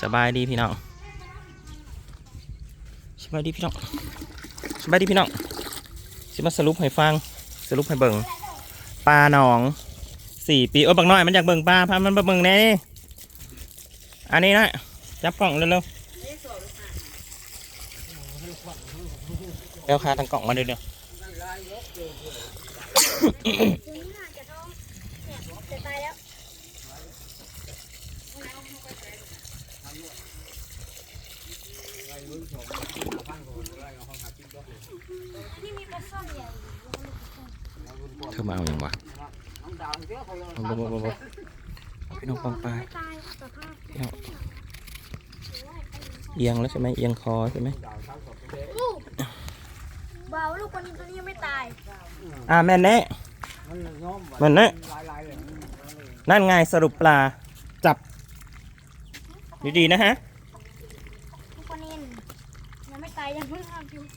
สบายดีพี่น้องสบายดีพี่น้องสบายดีพี่น้องสิมาสรุปให้ฟังสรุปให้เบิ่งปลาหนองสี่ปีโอ้บักน้อยมันอยากเบิ่งปลาพามันมาเบิ่งแน่นี่อันนี้นะจับกล่องเร็วๆแล้วคาทางกล่องมาเร็วตัวนี้น่าจะท้องเนี่ยจะตายแล้วที่มีปลาซ่อนใหญ่ ๆ เธอมาเอาอย่างวะเอาบ่บ่บ่บ่เอาพี่น้องปองปลาไม่ตายสภาพพี่น้องเอียงแล้วใช่ไหมเอียงคอใช่ไหมลูกเบาลูกคนนี้ตัวนี้ยังไม่ตาย อ่าแม่นแน่แม่นแน่นั่นไงสรุปปลาจับดีๆนะฮะ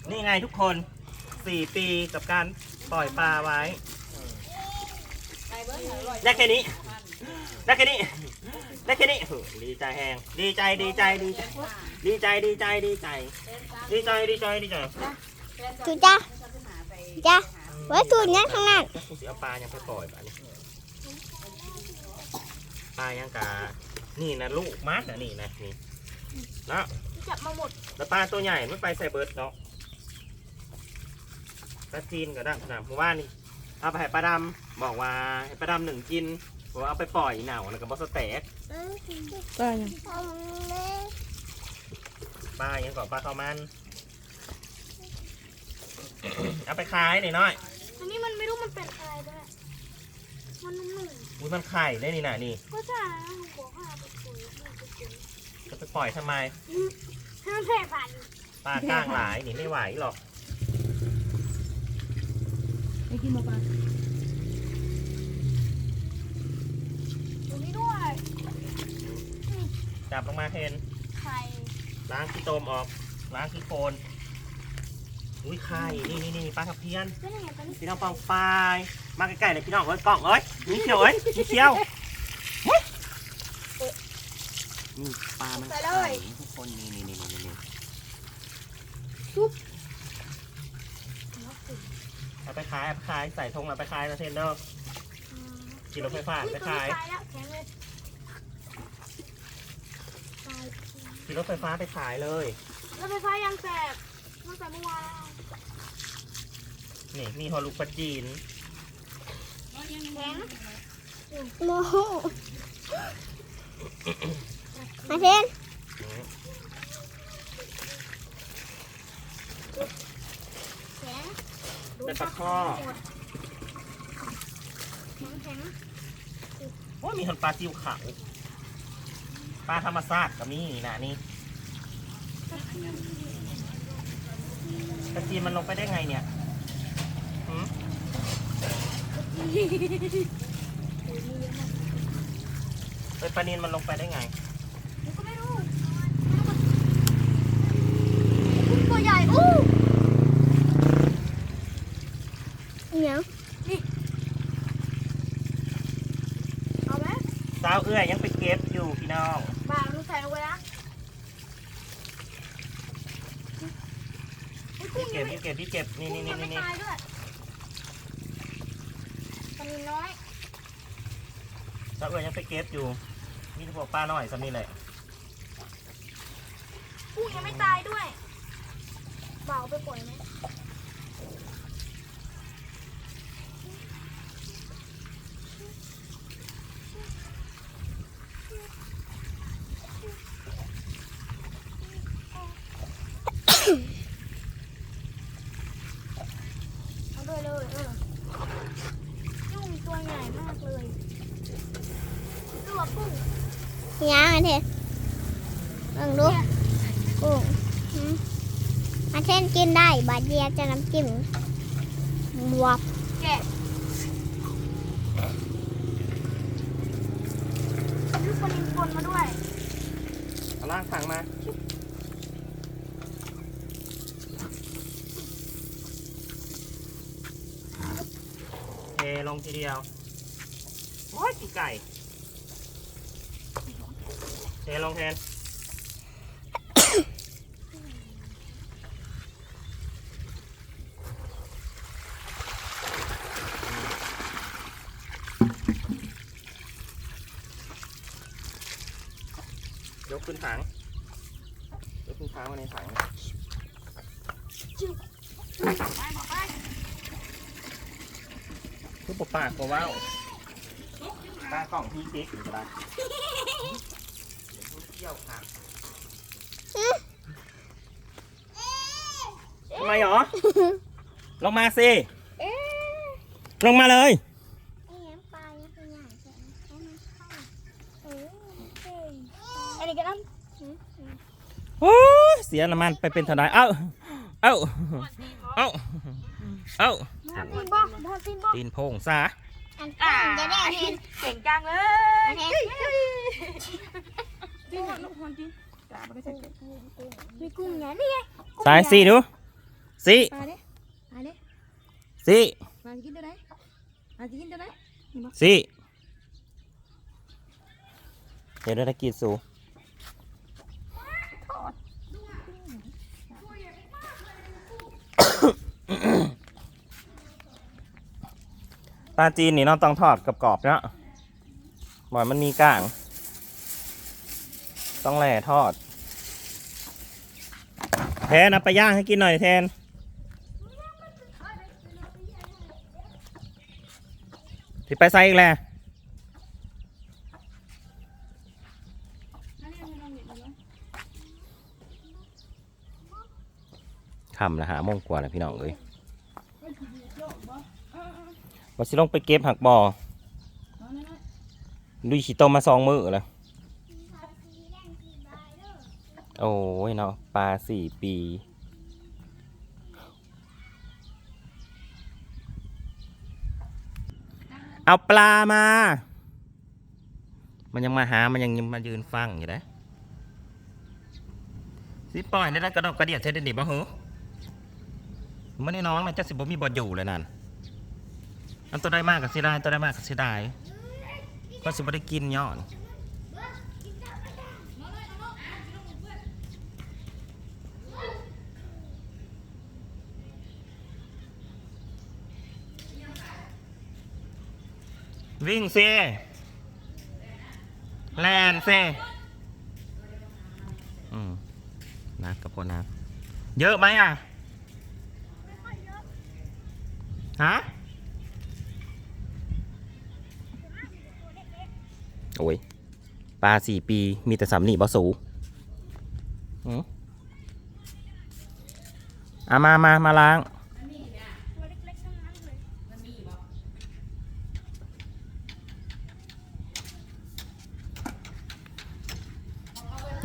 นี่ไงทุกคนสี่ปีกับการปล่อยปลาไว้ ได้แค่นี้ ได้แค่นี้ ได้แค่นี้ดีใจแหงดีใจดีใจดีใจ ดีใจดีใจดีใจ ดีใจดีใจดีใจจูจ้าจ้าไว้ตูดนั้นข้างนั้นเอาปลายังไปปล่อยปลาปลายังกานี่นะลูกมัดนะนี่นะนี่นะจับมาหมดแล้วปลาตัวใหญ่ไม่ไปใส่เบิร์ดเนาะ ปลาจีนก็ได้ขนาดเพราะว่านี่เอาไปให้ปลาดำบอกว่าให้ปลาดำหนึ่งกินบอกว่าเอาไปปล่อยหนาวแล้วก็บอสแต็กก็ยังปลายังก่อนปลาข้าวมันเอาไปขายหน่อยน้อยอันนี้มันไม่รู้มันเป็นอะไรด้วยมันนุ่มอุ้ยมันไข่ได้นี่นะนี่ๆก็ใช่นะลุงบอกว่าเอาไปปุ๋ยมันไปปุ๋ยจะไปปล่อยทำไมให้มันแพร่พันธุ์ปลาก้างหลายนี่ไม่ไหวหรอก ไม่กินมาปลาตรงนี้ด้วยจับลงมาเทนไข่ล้างขี้โตมออก ล้างขี้โคลนอุ้ยไข่ นี่นี่นี่ปลาทับเพียนเป็นยังไงตอนนี้พี่น้องปองปลายมาใกล้ๆเลยพี่น้องเอ้ยกล้องเอ้ยนี่เขียวเอ้ยนี่เขียวเฮ้ยนี่ปลามันไข่ทุกคนนี่นี่นี่นี่นี่เอา ไปขายเอาไปขายใส่ธงเอาไปขายนะเทนเดอร์กินรถไฟฟ้าอุ๊ไปตัวขายนี้ตาย แล้วแข็งเลยตายขี่รถไฟฟ้าไปขายเลยรถไฟฟ้ายังแสบตั้งแต่เมื่อวานนี่มีฮอลลูกปลาจีน แข็งโมโหมาเทน แข็ง เป็นปลาข้อแข็งแข็งโอ้ยมีคนปลาจิ้วขาวปลาธรรมชาติก็มีนี่นะนี่ปลาจีนมันลงไปได้ไงเนี่ยหืมเอ้ยปลานินมันลงไปได้ไง หนูก็ไม่รู้อุ๊ยตัวใหญ่อู้ เหนียวเอาไหมสาวเอื้อยยังไปเก็บอยู่พี่น้องบ่าหนูใส่ลงไปนะอุ๊ยกุ้พี่งเก็ยับงไม่พี่เก็บพี่เก็บนี่กุ้นี่งนี่ยังไม่นี่ตายด้วยปลานินน้อยสาวเอื้อยยังไปเก็บอยู่มีแต่พวกปลาน้อยสำนี่แหละกุ้งยังไม่ตายด้วยเบาไปปล่อยไหม เอาด้วยเลยเออยุ่งตัวใหญ่มากเลยตัวกุ้ง เหนียวมาเทนลองดูกุ้งหืมมาเทน กินได้บาดเดียวจะน้ำจิ้มบวบแกะลูกปลานินปนมาด้วยเอาล่างถังมา เทลงทีเดียว โอ้ยกี่ไก่ เทลงแทน ยก ขึ้นถังยกขึ้นถังมาในถังคือปปากกว้าตากล่องพี่ติ๊กอยู่ก็ได้เที่ยวค่ะทำไมหรอ ลงมาสิ ลงมาเลย ไอ้น้ำปลาเนี่ยเป็นอย่างไรให้มันเข้าเออเฮ้ย อันนี้ก็น้โอ้ยเสียน้ำมันไปเป็นเท่าไหรเอ้า เอ้า เอ้า เอ้าำทำซีนบ่ทำซีนบ่ตีนโพงซะอันตั้งจะได้เห็นเก่งจังเลยอันเห็นจิ้มลูกฮอนจิ้มปลาไม่ได้ใส่เกล็ดมีกุ้งไงนี่ไงสายสี่ดูสี่ปลาเด้ปลาเด้สี่ปลาจะกินตัวไหนปลาจะกินตัวไหนสี่เดี๋ยวได้กินสู ปลาจีนนี่น้องต้องทอดกรอบๆเนาะบ่อยมันมีก้าง ต้องแหล่ทอด แทนเอาไปย่างให้กินหน่อยแทนที่ไปไซอีกแล้วคำละหาโมงกว่าแล้วพี่น้องเอ้ย ว่าสิลงไปเก็บหักบ่อลุยขี้ต้มมาสองมือแล้วโอ้ยเนาะปลาสี่ปีเอาปลามา มันยังมาหา มันยังมายืนฟังอยู่นะสิปล่อยได้แล้วกระดอกกระเดียดเทเดนิบ่เหรอมันนี่น้องนะจะสิบ่มีบ่อยู่เลยนั่น อันตัวได้มากกับสิได้ตัวได้มากกับสิได้ก็สิบ่ได้กินย้อนวิ่งเซแลนเซอืมนะกับพวกนะเยอะไหมอะฮะ โอ้ยปลาสี่ปีมีแต่สำนีบอสูอืมอะมามามาล้าง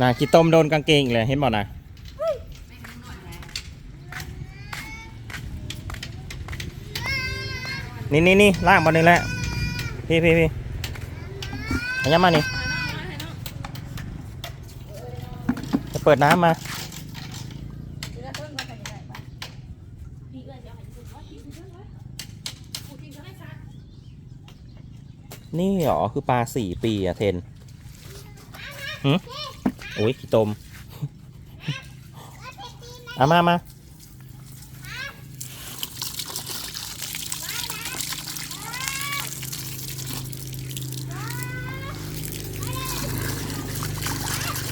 น่ะขี้ต้มโดนกางเกงอีกเลยเห็นบ่นะนี่นี่นี่ล่างบอลนี่แหละพี่พี่พี่ อันนี้มานี่จะเปิดน้ำมานี่เหรอ คือปลาสี่ปีอะเทนหืมโอ้ยขี้ตม เอามามา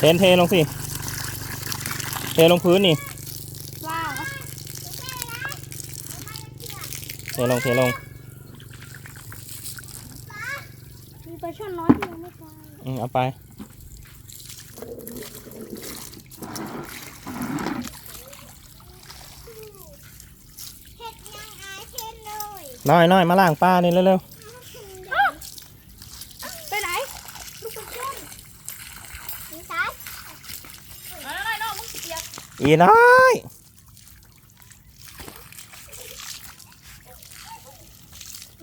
เทนเทลงสิ เทลงพื้นนี่ ว้าวเทลงเทลงมีปลาช่อนน้อยที่ยังไม่ตายอืมเอาไป เห็ดยังอายเช่นเลย น้อยน้อยมาล้างปลานี่เร็วไปไหน ลูกกระชุ่มนี่ซ้าย อะไรเนาะมึงเปียก ๆ อีน้อย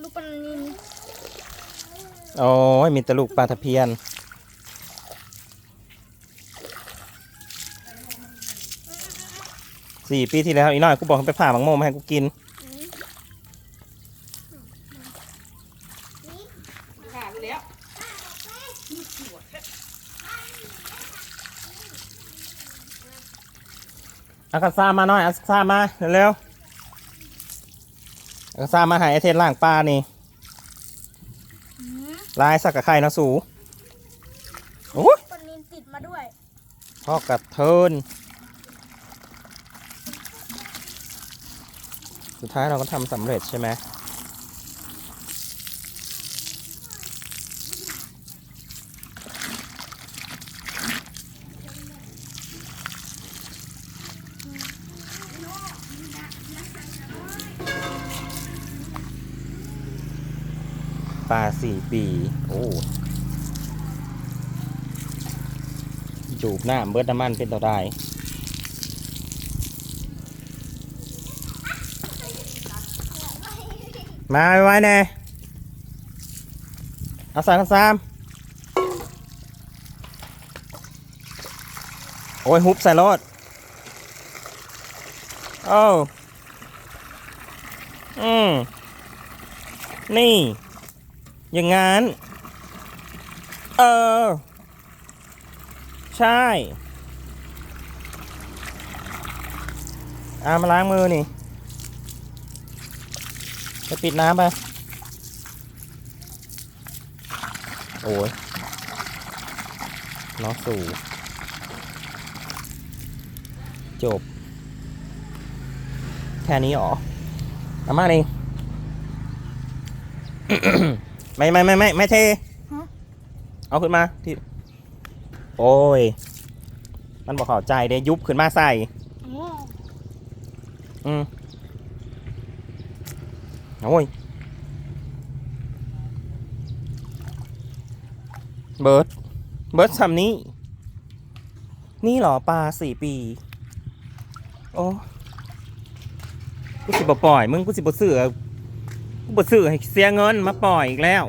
ลูกปลานินโอ้ยมีแต่ลูกปลาตะเพียน สี่ปีที่แล้ว อีน้อยกูบอกให้ไปผ่ามังโมมาให้กูกิน ขาดไปแล้ว อากระซ่ามาหน่อยเอากระซ่ามาเร็วๆเอากระซ่ามาใหายไอเทนล่างปลานี่ลายสักกับไข่นะสูโอ้ยปลานินติดติดมาด้วยพ่อกระเทินสุดท้ายเราก็ทำสำเร็จใช่ไหม ปีโอ้จูบหน้าเบิดน้ำมันเป็นต่อได้มาไว้ๆแน่เอาสามสามโอ้ยฮุบใส่รถโอ้อืมนี่ อย่างงั้น เออ ใช่อามาล้างมือนี่ไปปิดน้ำไป โอ้ยน้องสู่ จบ แค่นี้หรอเอามาเอง ไม่ไม่ไม่ไม่ไม่เทฮะ เอาขึ้นมาที่โอ้ย มันบอกเข้าใจเด้ยุบขึ้นมาใส่อ๋ออืมโอ้ย เบิร์ด เบิร์ดทำนี้ นี่เหรอปลาสี่ปี โอ้ กูสิบ่ปล่อย มึงกูสิบ่ซื้อกู บ่ซื้อให้เสียเงินมาปล่อยอีกแล้ว